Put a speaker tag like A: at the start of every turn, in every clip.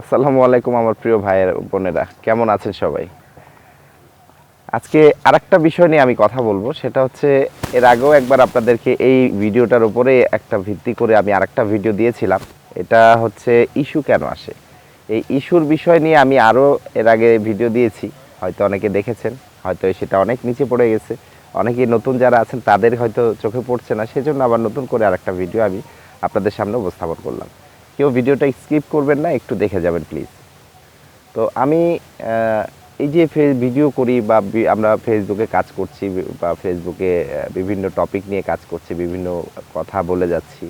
A: আসসালামু আলাইকুম আমার প্রিয় ভাইয়ের বোনেরা। কেমন আছেন সবাই? আজকে আরেকটা বিষয় নিয়ে আমি কথা বলব, সেটা হচ্ছে এর আগেও একবার আপনাদেরকে এই ভিডিওটার উপরে একটা ভিত্তি করে আমি আরেকটা ভিডিও দিয়েছিলাম। এটা হচ্ছে ইস্যু কেন আসে? এই ইস্যুর বিষয় নিয়ে আমি আরও এর আগে ভিডিও দিয়েছি, হয়তো অনেকে দেখেছেন, হয়তো সেটা অনেক নিচে পড়ে গেছে। অনেকেই নতুন যারা আছেন, তাদের হয়তো চোখে পড়ছে না, সেজন্য আবার নতুন করে আরেকটা ভিডিও আমি আপনাদের সামনে উপস্থাপন করলাম। কেউ ভিডিওটা স্কিপ করবেন না, একটু দেখে যাবেন প্লিজ তো আমি এই যে ভিডিও করি বা আমরা ফেসবুকে কাজ করছি, বা ফেসবুকে বিভিন্ন টপিক নিয়ে কাজ করছি, বিভিন্ন কথা বলে যাচ্ছি।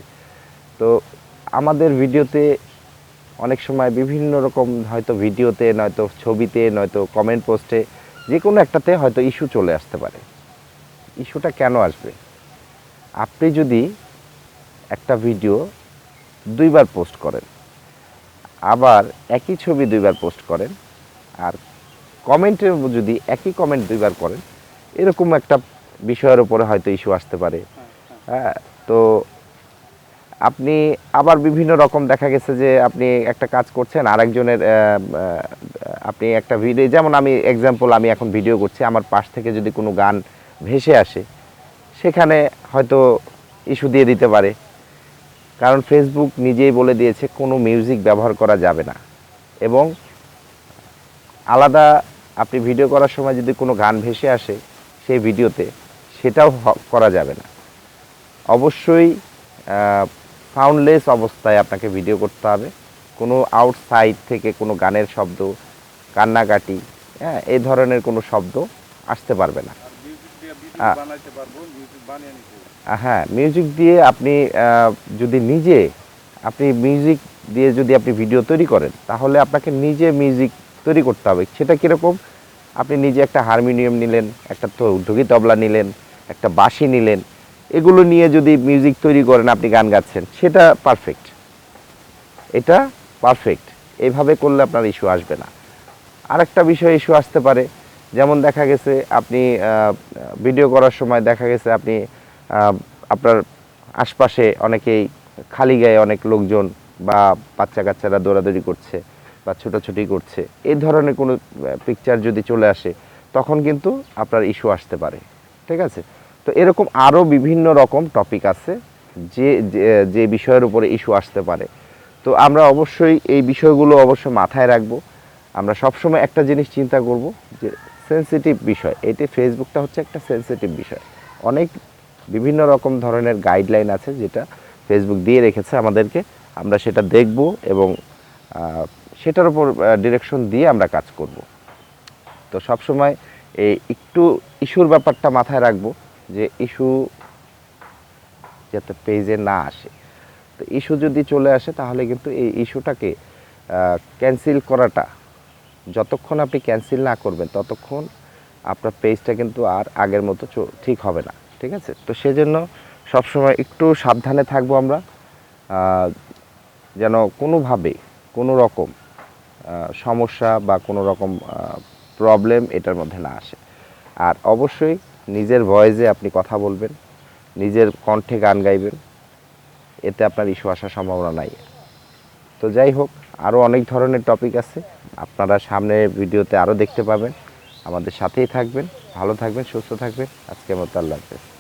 A: তো আমাদের ভিডিওতে অনেক সময় বিভিন্ন রকম হয়তো ভিডিওতে, নয়তো ছবিতে, নয়তো কমেন্ট পোস্টে যে কোনো একটাতে হয়তো ইস্যু চলে আসতে পারে। ইস্যুটা কেন আসবে? আপনি যদি একটা ভিডিও দুইবার পোস্ট করেন। আবার একই ছবি দুইবার পোস্ট করেন আর কমেন্টে যদি একই কমেন্ট দুইবার করেন, এরকম একটা বিষয়ের উপরে হয়তো ইস্যু আসতে পারে। হ্যাঁ তো আপনি আবার বিভিন্ন রকম দেখা গেছে যে আপনি একটা কাজ করছেন, আরেকজনের আপনি একটা ভিডিও যেমন আমি এক্সাম্পল আমি এখন ভিডিও করছি, আমার পাশ থেকে যদি কোনো গান ভেসে আসে, সেখানে হয়তো ইস্যু দিয়ে দিতে পারে। কারণ ফেসবুক নিজেই বলে দিয়েছে কোনো মিউজিক ব্যবহার করা যাবে না। এবং আলাদা আপনি ভিডিও করার সময় যদি কোনো গান ভেসে আসে সেই ভিডিওতে সেটাও করা যাবে না। অবশ্যই সাউন্ডলেস অবস্থায় আপনাকে ভিডিও করতে হবে। কোনো আউটসাইড থেকে কোনো গানের শব্দ কান্নাকাটি হ্যাঁ এই ধরনের কোনো শব্দ আসতে পারবে না। হ্যাঁ মিউজিক দিয়ে আপনি যদি নিজে, আপনি মিউজিক দিয়ে যদি আপনি ভিডিও তৈরি করেন, তাহলে আপনাকে নিজে মিউজিক তৈরি করতে হবে। সেটা কীরকম? আপনি নিজে একটা হারমোনিয়াম নিলেন, একটা ঢুকি তবলা নিলেন, একটা বাঁশি নিলেন, এগুলো নিয়ে যদি মিউজিক তৈরি করেন, আপনি গান গাচ্ছেন, সেটা পারফেক্ট এটা পারফেক্ট এইভাবে করলে আপনার ইস্যু আসবে না। আরেকটা বিষয় ইস্যু আসতে পারে, যেমন দেখা গেছে আপনি ভিডিও করার সময় দেখা গেছে আপনি আপনার আশপাশে অনেকেই খালি গায়ে অনেক লোকজন বা বাচ্চা কাচ্চারা দৌড়াদৌড়ি করছে বা ছোটাছুটি করছে এই ধরনের কোনো পিকচার যদি চলে আসে, তখন কিন্তু আপনার ইস্যু আসতে পারে, ঠিক আছে? তো এরকম আরও বিভিন্ন রকম টপিক আছে যে, যে- বিষয়ের উপরে ইস্যু আসতে পারে। তো আমরা অবশ্যই এই বিষয়গুলো অবশ্যই মাথায় রাখব। আমরা সবসময় একটা জিনিস চিন্তা করব যে সেনসিটিভ বিষয় এটি ফেসবুকটা হচ্ছে একটা সেনসিটিভ বিষয়। অনেক বিভিন্ন রকম ধরনের গাইডলাইন আছে যেটা ফেসবুক দিয়ে রেখেছে আমাদেরকে। আমরা সেটা দেখব এবং সেটার উপর ডিরেকশন দিয়ে আমরা কাজ করব। তো সবসময় এই একটু ইস্যুর ব্যাপারটা মাথায় রাখব যে ইস্যু যাতে পেজে না আসে। তো ইস্যু যদি চলে আসে তাহলে কিন্তু এই ইস্যুটাকে ক্যান্সেল করাটা, যতক্ষণ আপনি ক্যান্সেল না করবেন ততক্ষণ আপনার পেজটা কিন্তু আর আগের মতো ঠিক হবে না। ঠিক আছে? তো সেজন্য সবসময় একটু সাবধানে থাকব আমরা যেন কোনোভাবে কোনো রকম সমস্যা বা কোনো রকম প্রবলেম এটার মধ্যে না আসে। আর অবশ্যই নিজের ভয়েসে আপনি কথা বলবেন, নিজের কণ্ঠে গান গাইবেন, এতে আপনার ইস্যু আসার সম্ভাবনা নাই। তো যাই হোক আরও অনেক ধরনের টপিক আছে, আপনারা সামনে ভিডিওতে আরও দেখতে পাবেন। আমাদের সাথেই থাকবেন, ভালো থাকবেন, সুস্থ থাকবেন। আজকের মতো আল্লাহ হাফেজ।